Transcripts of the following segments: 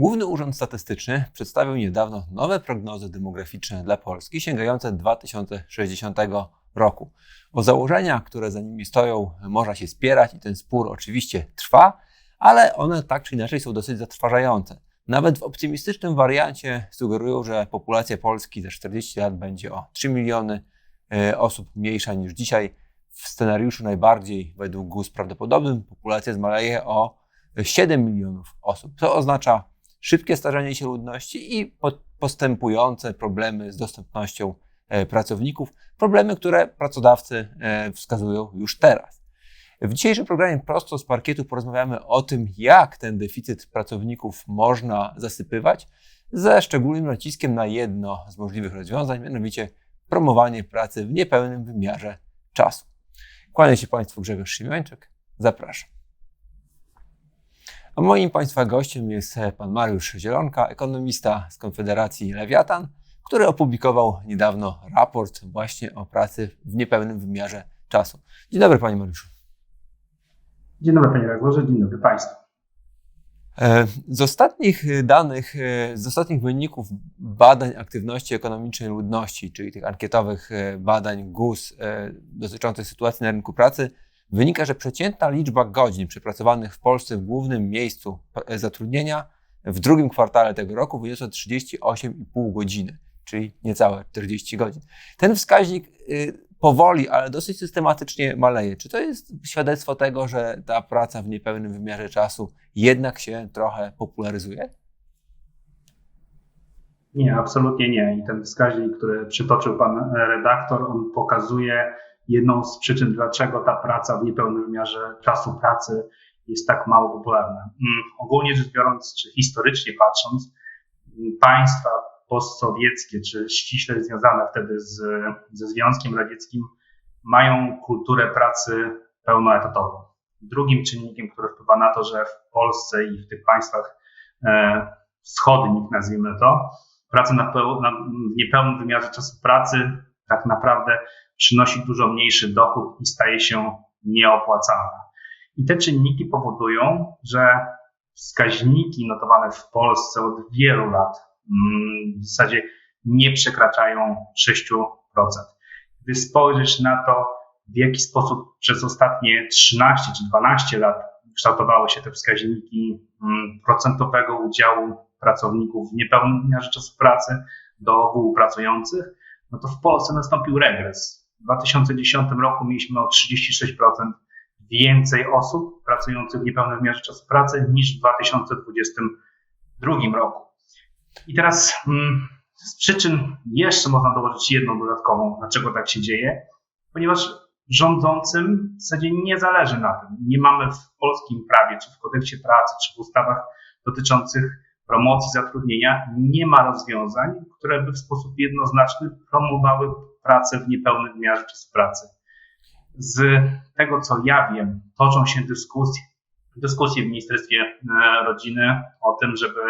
Główny Urząd Statystyczny przedstawił niedawno nowe prognozy demograficzne dla Polski sięgające 2060 roku. O założenia, które za nimi stoją, można się spierać i ten spór oczywiście trwa, ale one tak czy inaczej są dosyć zatrważające. Nawet w optymistycznym wariancie sugerują, że populacja Polski za 40 lat będzie o 3 miliony e, osób mniejsza niż dzisiaj. W scenariuszu najbardziej według GUS prawdopodobnym populacja zmaleje o 7 milionów osób. To oznacza szybkie starzenie się ludności i postępujące problemy z dostępnością e, pracowników, problemy, które pracodawcy e, wskazują już teraz. W dzisiejszym programie prosto z parkietu porozmawiamy o tym, jak ten deficyt pracowników można zasypywać, ze szczególnym naciskiem na jedno z możliwych rozwiązań, mianowicie promowanie pracy w niepełnym wymiarze czasu. Kłaniam się Państwu Grzegorz Siemiończyk. Zapraszam. A moim Państwa gościem jest pan Mariusz Zielonka, ekonomista z Konfederacji Lewiatan, który opublikował niedawno raport właśnie o pracy w niepełnym wymiarze czasu. Dzień dobry Panie Mariuszu. Dzień dobry Panie Redaktorze, dzień dobry Państwu. E, z ostatnich danych, e, z ostatnich wyników badań aktywności ekonomicznej ludności, czyli tych ankietowych e, badań GUS dotyczących sytuacji na rynku pracy, wynika, że przeciętna liczba godzin przepracowanych w Polsce w głównym miejscu zatrudnienia w drugim kwartale tego roku wyniosła 38,5 godziny, czyli niecałe 40 godzin. Ten wskaźnik y, powoli, ale dosyć systematycznie maleje. Czy to jest świadectwo tego, że ta praca w niepełnym wymiarze czasu jednak się trochę popularyzuje? Nie, absolutnie nie. I ten wskaźnik, który przytoczył pan redaktor, on pokazuje jedną z przyczyn, dlaczego ta praca w niepełnym wymiarze czasu pracy jest tak mało popularna. Mm, ogólnie rzecz biorąc, czy historycznie patrząc, państwa postsowieckie, czy ściśle związane wtedy z, ze Związkiem Radzieckim, mają kulturę pracy pełnoetatową. Drugim czynnikiem, który wpływa na to, że w Polsce i w tych państwach e, wschodnich, nazwijmy to, praca na, peł, na niepełnym wymiarze czasu pracy tak naprawdę przynosi dużo mniejszy dochód i staje się nieopłacalna. I te czynniki powodują, że wskaźniki notowane w Polsce od wielu lat Mm, w zasadzie nie przekraczają 6%. Gdy spojrzysz na to, w jaki sposób przez ostatnie 13 czy 12 lat kształtowały się te wskaźniki mm, procentowego udziału pracowników w wymiarze czasu pracy do ogółu pracujących, no to w Polsce nastąpił regres. W 2010 roku mieliśmy o 36% więcej osób pracujących w niepełnym wymiarze czasu pracy niż w 2022 roku. I teraz mm, z przyczyn jeszcze można dołożyć jedną dodatkową, dlaczego tak się dzieje, ponieważ rządzącym w zasadzie nie zależy na tym. Nie mamy w polskim prawie, czy w kodeksie pracy, czy w ustawach dotyczących promocji zatrudnienia, nie ma rozwiązań, które by w sposób jednoznaczny promowały pracę w niepełnym wymiarze czasu pracy. Z tego, co ja wiem, toczą się dyskusje, dyskusje w Ministerstwie e, Rodziny o tym, żeby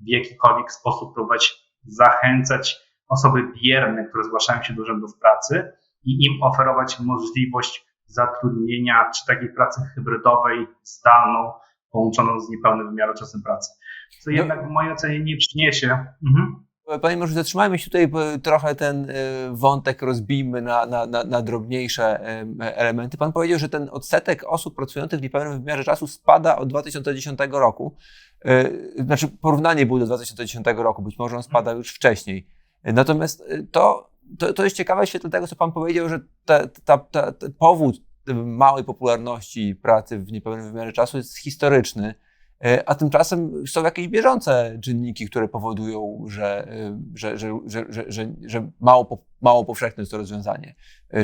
w jakikolwiek sposób próbować zachęcać osoby bierne, które zgłaszają się do urzędów pracy i im oferować możliwość zatrudnienia czy takiej pracy hybrydowej, zdalną, połączoną z niepełnym wymiarem czasem pracy. Co no. jednak w mojej ocenie nie przyniesie. Mhm. Panie może zatrzymajmy się tutaj, trochę ten e, wątek rozbijmy na, na, na, na, drobniejsze elementy. Pan powiedział, że ten odsetek osób pracujących w niepełnym wymiarze czasu spada od 2010 roku. E, znaczy porównanie było do 2010 roku, być może on spada już wcześniej. Natomiast to, to, to jest ciekawe w świetle tego, co Pan powiedział, że ta, ta, ta, powód małej popularności pracy w niepełnym wymiarze czasu jest historyczny. E, a tymczasem są jakieś bieżące czynniki, które powodują, że, że, że, że, że, że mało, mało powszechne jest to rozwiązanie.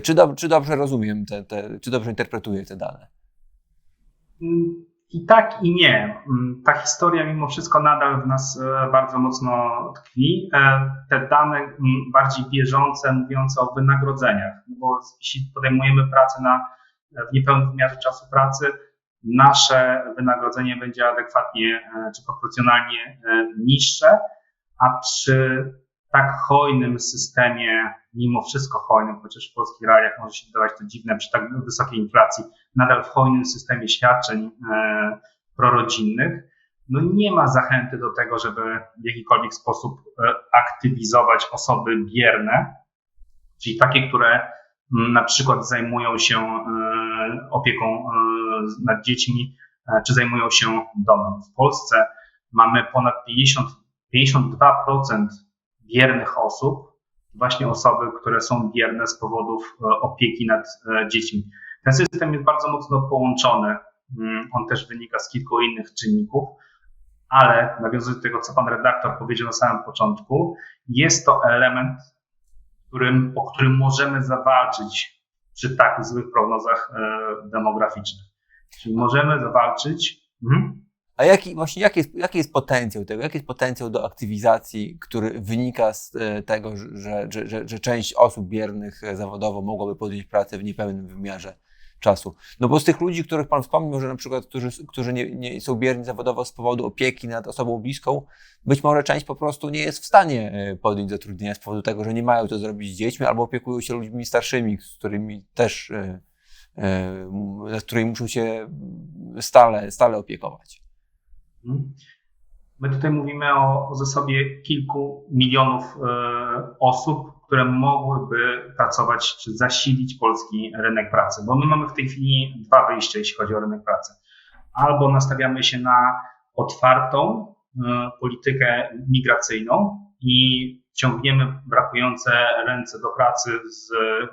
Czy, do, czy dobrze rozumiem, te, te, czy dobrze interpretuję te dane? Mm, i tak, i nie. Mm, ta historia mimo wszystko nadal w nas e, bardzo mocno tkwi. E, te dane mm, bardziej bieżące, mówiące o wynagrodzeniach, no bo jeśli podejmujemy pracę na, w niepełnym wymiarze czasu pracy, nasze wynagrodzenie będzie adekwatnie e, czy proporcjonalnie niższe, a przy tak hojnym systemie, mimo wszystko hojnym, chociaż w polskich realiach może się wydawać to dziwne przy tak wysokiej inflacji, nadal w hojnym systemie świadczeń e, prorodzinnych, no nie ma zachęty do tego, żeby w jakikolwiek sposób e, aktywizować osoby bierne, czyli takie, które na przykład zajmują się e, opieką e, nad dziećmi, czy zajmują się domem. W Polsce mamy ponad 50, 52% biernych osób, właśnie osoby, które są bierne z powodów opieki nad dziećmi. Ten system jest bardzo mocno połączony. Mm, on też wynika z kilku innych czynników ale nawiązując do tego, co pan redaktor powiedział na samym początku, jest to element, którym, o którym możemy zawalczyć przy tak złych prognozach e, demograficznych. Czyli możemy zawalczyć. Mhm. A jaki, właśnie jaki jest, jaki jest potencjał tego? Jaki jest potencjał do aktywizacji, który wynika z e, tego, że, że, że, że część osób biernych zawodowo mogłaby podjąć pracę w niepełnym wymiarze czasu. No bo z tych ludzi, których Pan wspomniał, może na przykład, którzy, którzy nie, nie są bierni zawodowo z powodu opieki nad osobą bliską, być może część po prostu nie jest w stanie e, podjąć zatrudnienia z powodu tego, że nie mają to zrobić z dziećmi albo opiekują się ludźmi starszymi, z którymi też, e, e, nad którymi muszą się stale, stale opiekować. Mhm. My tutaj mówimy o, o zasobie kilku milionów osób, które mogłyby pracować czy zasilić polski rynek pracy. Bo my mamy w tej chwili dwa wyjścia, jeśli chodzi o rynek pracy. Albo nastawiamy się na otwartą y, politykę migracyjną i ciągniemy brakujące ręce do pracy z,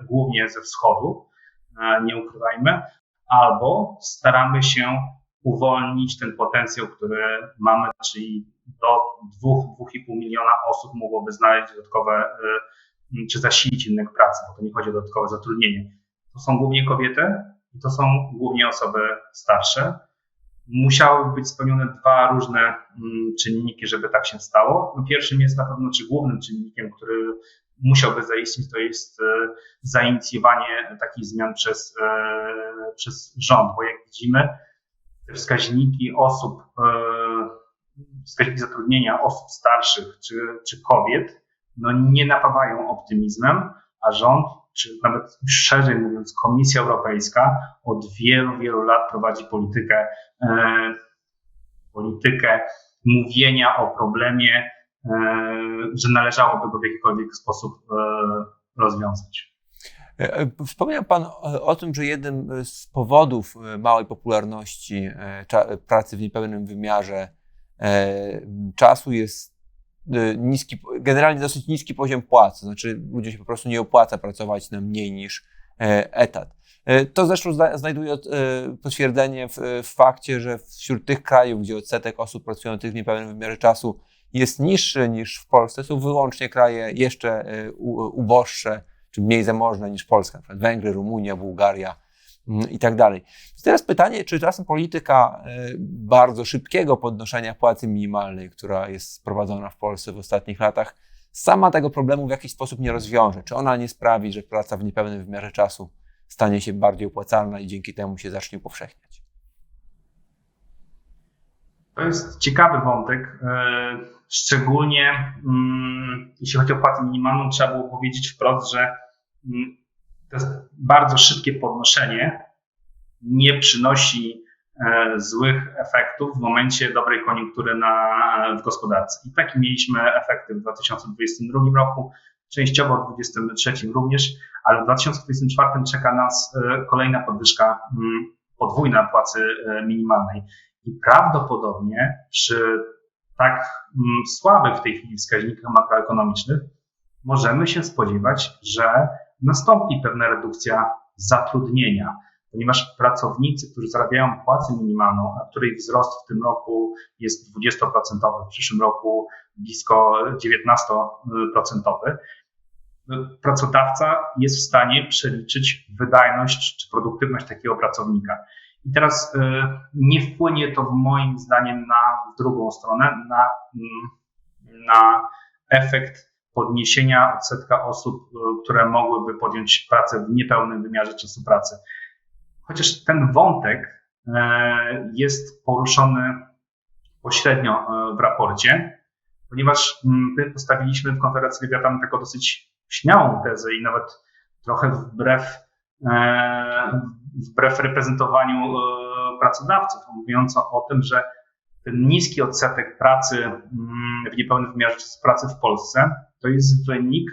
głównie ze wschodu, y, nie ukrywajmy, albo staramy się uwolnić ten potencjał, który mamy, czyli do 2-2,5 miliona osób mogłoby znaleźć dodatkowe y, czy zasilić rynek pracy, bo to nie chodzi o dodatkowe zatrudnienie. To są głównie kobiety i to są głównie osoby starsze. Musiały być spełnione dwa różne mm, czynniki, żeby tak się stało. No pierwszym jest na pewno, czy głównym czynnikiem, który musiałby zaistnieć, to jest e, zainicjowanie takich zmian przez, e, przez rząd, bo jak widzimy, wskaźniki osób, e, wskaźniki zatrudnienia osób starszych czy, czy kobiet no nie napawają optymizmem, a rząd, czy nawet szerzej mówiąc Komisja Europejska od wielu, wielu lat prowadzi politykę, e, politykę mówienia o problemie, e, że należałoby go w jakikolwiek sposób e, rozwiązać. E, e, wspomniał Pan o tym, że jednym z powodów e, małej popularności pracy w niepełnym wymiarze czasu jest niski, generalnie dosyć niski poziom płacy, znaczy ludziom się po prostu nie opłaca pracować na mniej niż e, etat. E, to zresztą znajduje e, potwierdzenie w, w fakcie, że wśród tych krajów, gdzie odsetek osób pracujących w niepełnym wymiarze czasu jest niższy niż w Polsce, są wyłącznie kraje jeszcze uboższe czy mniej zamożne niż Polska, np. Węgry, Rumunia, Bułgaria, i tak dalej. Teraz pytanie, czy czasem polityka e, bardzo szybkiego podnoszenia płacy minimalnej, która jest prowadzona w Polsce w ostatnich latach, sama tego problemu w jakiś sposób nie rozwiąże? Czy ona nie sprawi, że praca w niepełnym wymiarze czasu stanie się bardziej opłacalna i dzięki temu się zacznie upowszechniać? To jest ciekawy wątek. E, szczególnie mm, jeśli chodzi o płacę minimalną, trzeba było powiedzieć wprost, że mm, bardzo szybkie podnoszenie, nie przynosi e, złych efektów w momencie dobrej koniunktury na, w gospodarce. I takie mieliśmy efekty w 2022 roku, częściowo w 2023 również, ale w 2024 czeka nas e, kolejna podwyżka mm, podwójna płacy e, minimalnej. I prawdopodobnie przy tak mm, słabych w tej chwili wskaźnikach makroekonomicznych możemy się spodziewać, że nastąpi pewna redukcja zatrudnienia, ponieważ pracownicy, którzy zarabiają płacę minimalną, a której wzrost w tym roku jest 20%, w przyszłym roku blisko 19%, pracodawca jest w stanie przeliczyć wydajność czy produktywność takiego pracownika. I teraz y, nie wpłynie to moim zdaniem na drugą stronę, na, mm, na efekt podniesienia odsetka osób, e, które mogłyby podjąć pracę w niepełnym wymiarze czasu pracy. Chociaż ten wątek e, jest poruszony pośrednio e, w raporcie, ponieważ mm, my postawiliśmy w konferencji Lewiatan taką dosyć śmiałą tezę i nawet trochę wbrew, wbrew reprezentowaniu pracodawców, mówiącą o tym, że ten niski odsetek pracy mm, w niepełnym wymiarze pracy w Polsce to jest wynik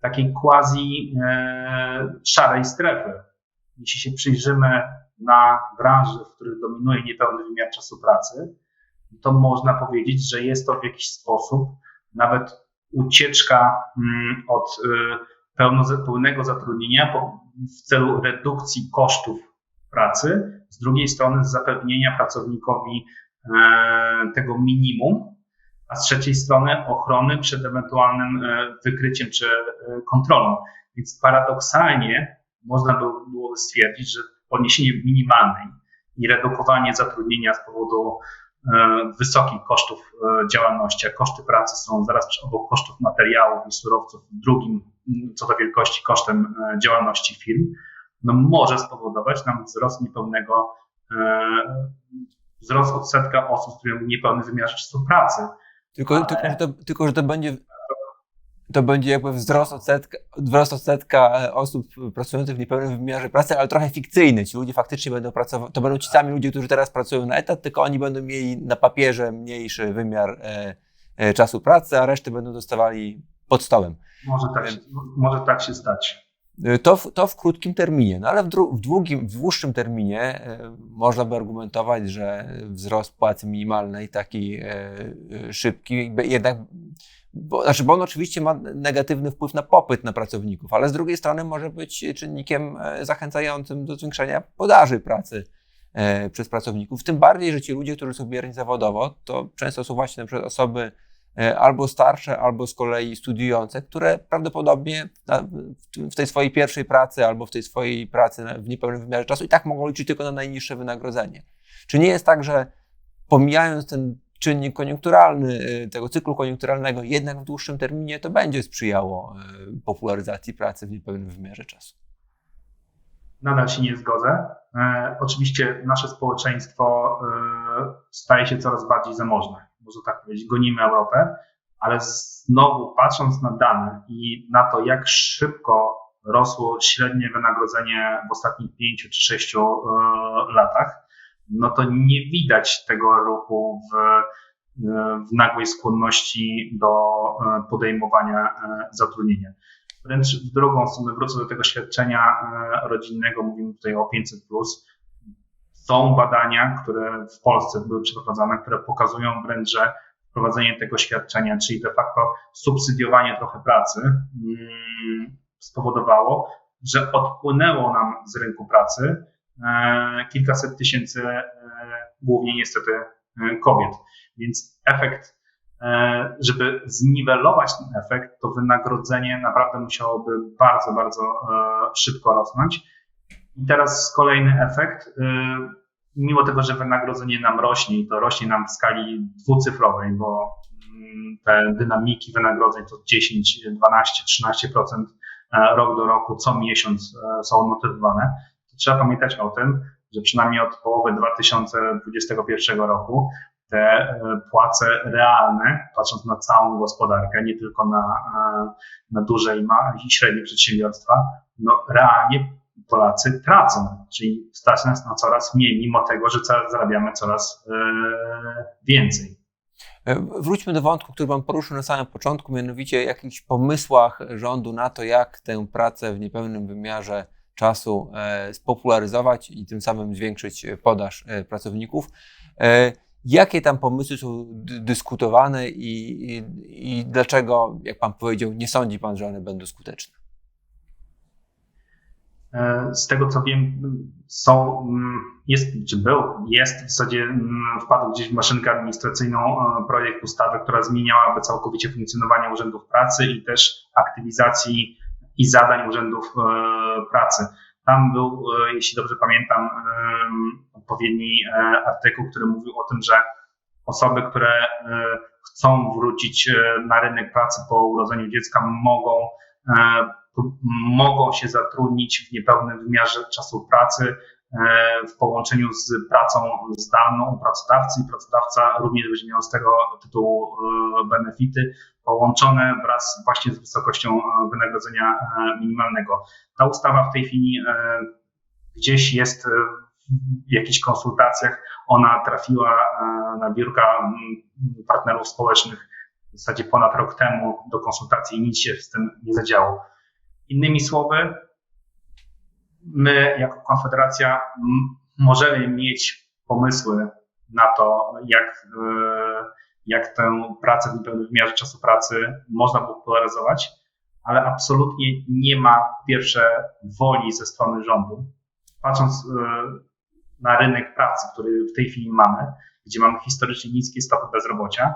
takiej quasi e, szarej strefy. Jeśli się przyjrzymy na branży, w których dominuje niepełny wymiar czasu pracy, to można powiedzieć, że jest to w jakiś sposób nawet ucieczka mm, od e, pełnego zatrudnienia w celu redukcji kosztów pracy, z drugiej strony zapewnienia pracownikowi tego minimum, a z trzeciej strony ochrony przed ewentualnym e, wykryciem czy e, kontrolą. Więc paradoksalnie można by było stwierdzić, że podniesienie minimalnej i redukowanie zatrudnienia z powodu wysokich kosztów działalności, a koszty pracy są zaraz obok kosztów materiałów i surowców drugim co do wielkości kosztem działalności firm, no może spowodować nam wzrost niepełnego, e, wzrost odsetka osób, które mają niepełny wymiar czasu pracy. Tylko, Ale... tylko, że to, tylko, że to będzie to będzie jakby wzrost odsetka, wzrost odsetka e, osób pracujących w niepełnym wymiarze pracy, ale trochę fikcyjny. Ci ludzie faktycznie będą pracować, to będą ci sami ludzie, którzy teraz pracują na etat, tylko oni będą mieli na papierze mniejszy wymiar e, e, czasu pracy, a reszty będą dostawali pod stołem. Może tak, może tak się stać. Y, to w, to w krótkim terminie, no ale w, w, długim, w dłuższym terminie y, można by argumentować, że wzrost płacy minimalnej taki y, szybki jednak, bo, znaczy, bo on oczywiście ma negatywny wpływ na popyt na pracowników, ale z drugiej strony może być czynnikiem zachęcającym do zwiększenia podaży pracy przez pracowników. Tym bardziej, że ci ludzie, którzy są bierni zawodowo, to często są właśnie na przykład osoby E, albo starsze, albo z kolei studiujące, które prawdopodobnie w tej swojej pierwszej pracy albo w tej swojej pracy w niepełnym wymiarze czasu i tak mogą liczyć tylko na najniższe wynagrodzenie. Czy nie jest tak, że pomijając ten czynnik koniunkturalny, e, tego cyklu koniunkturalnego, jednak w dłuższym terminie to będzie sprzyjało e, popularyzacji pracy w niepełnym wymiarze czasu? Nadal się nie zgodzę. E, oczywiście nasze społeczeństwo e, staje się coraz bardziej zamożne można tak powiedzieć, gonimy Europę, ale znowu patrząc na dane i na to, jak szybko rosło średnie wynagrodzenie w ostatnich pięciu czy sześciu e, latach, no to nie widać tego ruchu w, e, w nagłej skłonności do e, podejmowania zatrudnienia. Wręcz w drugą stronę wrócę do tego świadczenia rodzinnego, mówimy tutaj o 500. Są badania, które w Polsce były przeprowadzane, które pokazują wręcz, że wprowadzenie tego świadczenia, czyli de facto subsydiowanie trochę pracy, mm, spowodowało, że odpłynęło nam z rynku pracy e, kilkaset tysięcy, e, głównie niestety e, kobiet. Więc efekt, żeby zniwelować ten efekt, to wynagrodzenie naprawdę musiałoby bardzo, bardzo szybko rosnąć. I teraz kolejny efekt. Y, mimo tego, że wynagrodzenie nam rośnie to rośnie nam w skali dwucyfrowej, bo mm, te dynamiki wynagrodzeń to 10, 12, 13% rok do roku, co miesiąc e, są notowane, to trzeba pamiętać o tym, że przynajmniej od połowy 2021 roku te e, płace realne, patrząc na całą gospodarkę, nie tylko na, e, na duże i, małe, i średnie przedsiębiorstwa, no realnie Polacy tracą, czyli stać nas na coraz mniej, mimo tego, że zarabiamy coraz e, więcej. E, wróćmy do wątku, który Pan poruszył na samym początku, mianowicie jakichś pomysłach rządu na to, jak tę pracę w niepełnym wymiarze czasu e, spopularyzować i tym samym zwiększyć podaż pracowników. Jakie tam pomysły są dyskutowane i, i, i dlaczego, jak Pan powiedział, nie sądzi Pan, że one będą skuteczne? E, z tego co wiem, są, mm, jest, czy był, jest w zasadzie mm, wpadł gdzieś w maszynkę administracyjną e, projekt ustawy, która zmieniałaby całkowicie funkcjonowanie urzędów pracy i też aktywizacji i zadań urzędów e, pracy. Tam był, jeśli dobrze pamiętam, odpowiedni artykuł, który mówił o tym, że osoby, które chcą wrócić na rynek pracy po urodzeniu dziecka, mogą mogą się zatrudnić w niepełnym wymiarze czasu pracy e, w połączeniu z pracą zdalną pracodawcy i pracodawca również będzie miał z tego tytułu e, benefity połączone wraz właśnie z wysokością e, wynagrodzenia minimalnego. Ta ustawa w tej chwili gdzieś jest w jakichś konsultacjach. Ona trafiła na biurka partnerów społecznych w zasadzie ponad rok temu do konsultacji i nic się z tym nie zadziało. Innymi słowy, my jako Konfederacja możemy mieć pomysły na to, jak, e, jak tę pracę w niepełnym wymiarze czasu pracy można popularyzować, ale absolutnie nie ma pierwsze woli ze strony rządu. Patrząc e, na rynek pracy, który w tej chwili mamy, gdzie mamy historycznie niskie stopy bezrobocia,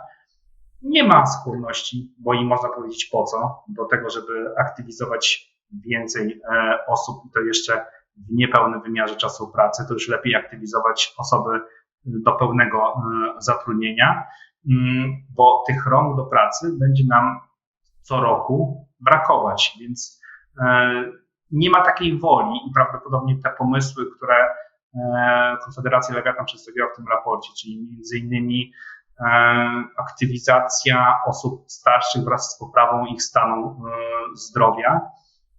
nie ma skłonności, bo i można powiedzieć po co, do tego, żeby aktywizować więcej e, osób i to jeszcze w niepełnym wymiarze czasu pracy, to już lepiej aktywizować osoby do pełnego e, zatrudnienia, mm, bo tych rąk do pracy będzie nam co roku brakować, więc e, nie ma takiej woli i prawdopodobnie te pomysły, które Konfederacja Lewiatan przedstawiła w tym raporcie, czyli między innymi aktywizacja osób starszych wraz z poprawą ich stanu zdrowia,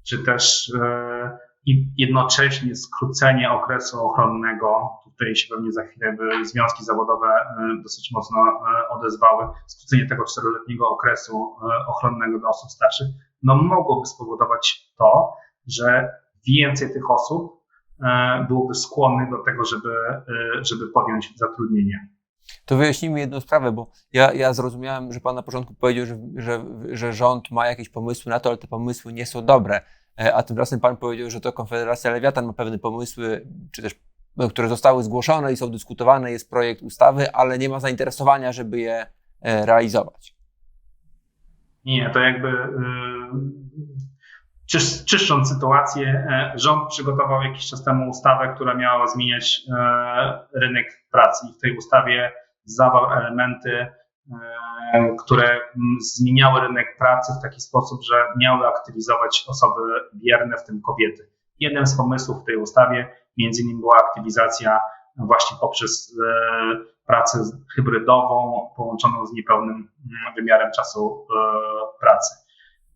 czy też e, i jednocześnie skrócenie okresu ochronnego. Tutaj się pewnie za chwilę by związki zawodowe e, dosyć mocno e, odezwały. Skrócenie tego czteroletniego okresu ochronnego dla osób starszych, no mogłoby spowodować to, że więcej tych osób byłoby skłonnych do tego, żeby, żeby podjąć zatrudnienie. To wyjaśnijmy jedną sprawę, bo ja, ja zrozumiałem, że Pan na początku powiedział, że, że, że rząd ma jakieś pomysły na to, ale te pomysły nie są dobre. E, a tymczasem Pan powiedział, że to Konfederacja Lewiatan ma pewne pomysły, czy też no, które zostały zgłoszone i są dyskutowane, jest projekt ustawy, ale nie ma zainteresowania, żeby je e, realizować. Nie, to jakby yy, czyszcząc sytuację, e, rząd przygotował jakiś czas temu ustawę, która miała zmieniać rynek pracy. I w tej ustawie zawarł elementy, e, które mm, zmieniały rynek pracy w taki sposób, że miały aktywizować osoby bierne, w tym kobiety. Jednym z pomysłów w tej ustawie między innymi była aktywizacja właśnie poprzez e, pracę hybrydową połączoną z niepełnym mm, wymiarem czasu e, pracy.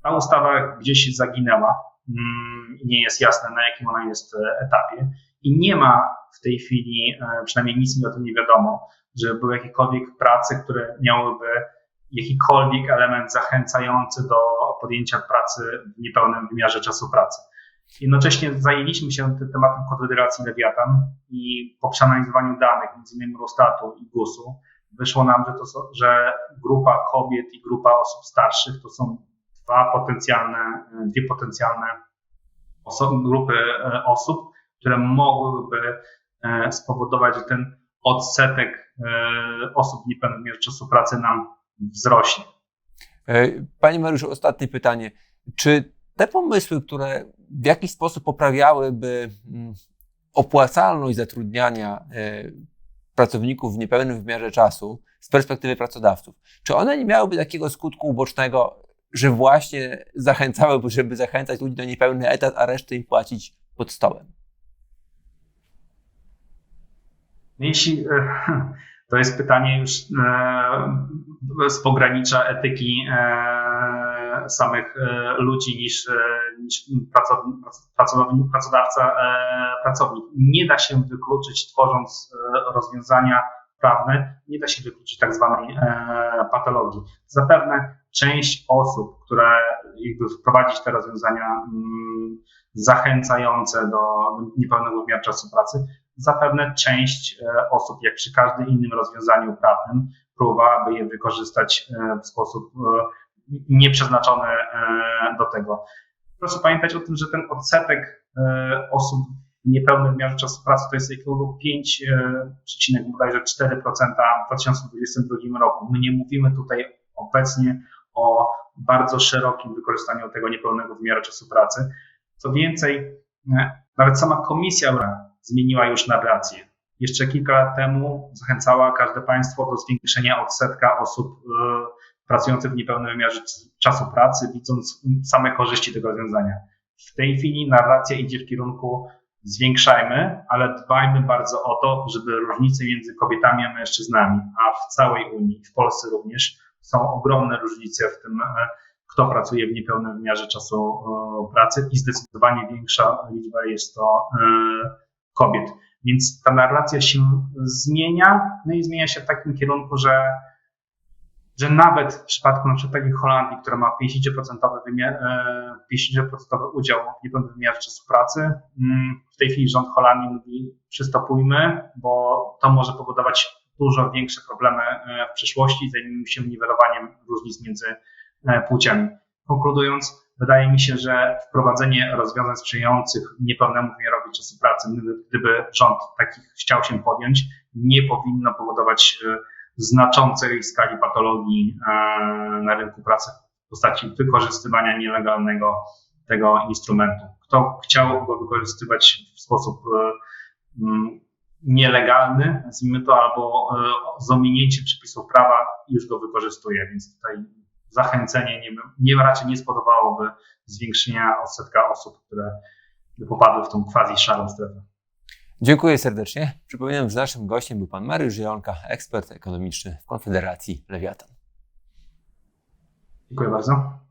Ta ustawa gdzieś zaginęła, mm, nie jest jasne na jakim ona jest etapie i nie ma w tej chwili, przynajmniej nic mi o tym nie wiadomo, żeby były jakiekolwiek prace, które miałyby jakikolwiek element zachęcający do podjęcia pracy w niepełnym wymiarze czasu pracy. Jednocześnie zajęliśmy się tym tematem Konfederacji Lewiatan i po przeanalizowaniu danych, innymi Rostatu i GUS-u, wyszło nam, że, to że grupa kobiet i grupa osób starszych to są dwa potencjalne, dwie potencjalne oso grupy e, osób, które mogłyby e, spowodować, że ten odsetek e, osób niepełnym czasu pracy nam wzrośnie. E, panie Mariuszu, ostatnie pytanie. Czy te pomysły, które w jakiś sposób poprawiałyby mm, opłacalność zatrudniania e, pracowników w niepełnym wymiarze czasu z perspektywy pracodawców, czy one nie miałyby takiego skutku ubocznego, że właśnie zachęcałyby, żeby zachęcać ludzi do niepełny etat, a resztę im płacić pod stołem? Jeśli e, to jest pytanie już e, z pogranicza etyki e, samych ludzi niż, niż pracodawca, pracownik. Nie da się wykluczyć, tworząc rozwiązania prawne, nie da się wykluczyć tak zwanej patologii. Zapewne część osób, które jakby wprowadzić te rozwiązania mm, zachęcające do niepełnego wymiaru czasu pracy, zapewne część e, osób, jak przy każdym innym rozwiązaniu prawnym, próbowałaby je wykorzystać e, w sposób e, nieprzeznaczony do tego. Proszę pamiętać o tym, że ten odsetek osób w niepełnym wymiarze czasu pracy to jest około 5, bodajże 4% w 2022 roku. My nie mówimy tutaj obecnie o bardzo szerokim wykorzystaniu tego niepełnego wymiaru czasu pracy. Co więcej, nawet sama Komisja zmieniła już narrację. Jeszcze kilka lat temu zachęcała każde państwo do zwiększenia odsetka osób e, pracujących w niepełnym wymiarze czasu pracy, widząc same korzyści tego rozwiązania. W tej chwili narracja idzie w kierunku zwiększajmy, ale dbajmy bardzo o to, żeby różnice między kobietami a mężczyznami, a w całej Unii, w Polsce również, są ogromne różnice w tym, e, kto pracuje w niepełnym wymiarze czasu e, pracy i zdecydowanie większa liczba jest to kobiet. Więc ta narracja się zmienia, no i zmienia się w takim kierunku, że, że nawet w przypadku na przykład takiej Holandii, która ma 50% wymiar, e, 50% udział w niepełnym wymiarze czasu pracy, mm, w tej chwili rząd Holandii mówi przystopujmy, bo to może powodować dużo większe problemy e, w przyszłości, zajmijmy się niwelowaniem różnic między e, płciami. Konkludując, wydaje mi się, że wprowadzenie rozwiązań sprzyjających niepełnemu wymiarowi czasu pracy, gdyby- rząd takich chciał się podjąć, nie powinno powodować e, znaczącej skali patologii e, na rynku pracy w postaci wykorzystywania nielegalnego tego instrumentu. Kto chciał go wykorzystywać w sposób e, mm, nielegalny, nazwijmy to, albo e, z ominięciem przepisów prawa, już go wykorzystuje, więc tutaj zachęcenie nie, nie raczej nie spowodowałoby zwiększenia odsetka osób, które popadły w tą quasi szarą strefę. Dziękuję serdecznie. Przypominam, że naszym gościem był pan Mariusz Zielonka, ekspert ekonomiczny w Konfederacji Lewiatan. Dziękuję bardzo.